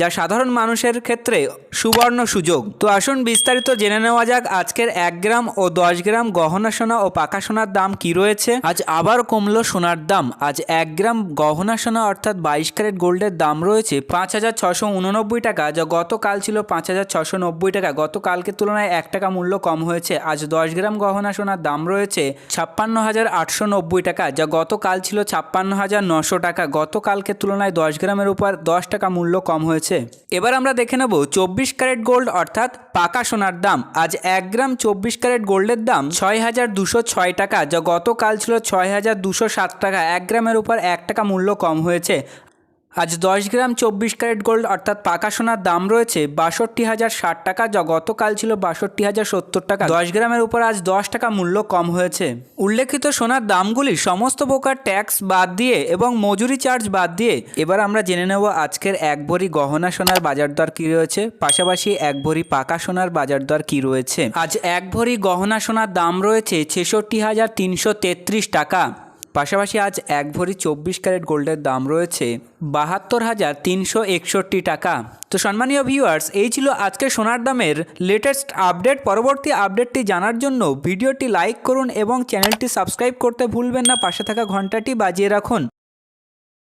যা সাধারণ মানুষের ক্ষেত্রে সুবর্ণ সুযোগ। তো আসুন বিস্তারিত জেনে নেওয়া যাক আজকের এক গ্রাম ও দশ গ্রাম গহনা সোনা ও পাকা সোনার দাম কি রয়েছে। আজ আবার কমলো সোনার দাম। আজ এক গ্রাম গহনা সোনা অর্থাৎ বাইশ ক্যারেট গোল্ডের দাম রয়েছে পাঁচ হাজার ছশো উননব্বই টাকা। যা গতকাল ছিল পাঁচ হাজার ছশো নব্বই টাকা। গতকালকে তুলনায় এক টাকা মূল্য কম হয়েছে। আজ দশ গ্রাম গহনা সোনার দাম রয়েছে ছাপ্পান্ন হাজার আটশো নব্বই টাকা। যা গতকাল ছিল ছাপ্পান্ন হাজার নশো টাকা। গতকালকে তুলনায় দশ গ্রামের উপর দশ টাকা মূল্য কম হয়েছে। এবার আমরা দেখে নেব চব্বিশ ক্যারেট গোল্ড অর্থাৎ পাকা সোনার দাম। আজ এক গ্রাম চব্বিশ ক্যারেট গোল্ডের দাম ছয় হাজার দুশো ছয় টাকা, যা গতকাল ছিল ছয় হাজার দুশো সাত টাকা। এক গ্রামের উপর এক টাকা মূল্য কম হয়েছে। আজ দশ গ্রাম চব্বিশ ক্যারেট গোল্ড অর্থাৎ পাকা সোনার দাম রয়েছে বাষট্টি হাজার ষাট টাকা, যা গতকাল ছিল বাষট্টি হাজার সত্তর টাকা। দশ গ্রামের উপর আজ দশ টাকা মূল্য কম হয়েছে। উল্লেখিত সোনার দামগুলি সমস্ত প্রকার ট্যাক্স বাদ দিয়ে এবং মজুরি চার্জ বাদ দিয়ে। এবার আমরা জেনে নেব আজকের এক ভরি গহনা সোনার বাজার দর কী রয়েছে। পাশাপাশি এক ভরি পাকা সোনার বাজার দর কী রয়েছে। আজ এক ভরি গহনা সোনার দাম রয়েছে ছেষট্টি হাজার তিনশো তেত্রিশ টাকা। পাশাপাশি আজ এক ভরি চব্বিশ ক্যারেট গোল্ডের দাম রয়েছে বাহাত্তর হাজার তিনশো একষট্টি টাকা। তো সম্মানীয় ভিউয়ার্স এই ছিল আজকে সোনার দামের লেটেস্ট আপডেট পরবর্তী আপডেটটি জানার জন্য ভিডিওটি লাইক করুন এবং চ্যানেলটি সাবস্ক্রাইব করতে ভুলবেন না। পাশে থাকা ঘন্টাটি বাজিয়ে রাখুন।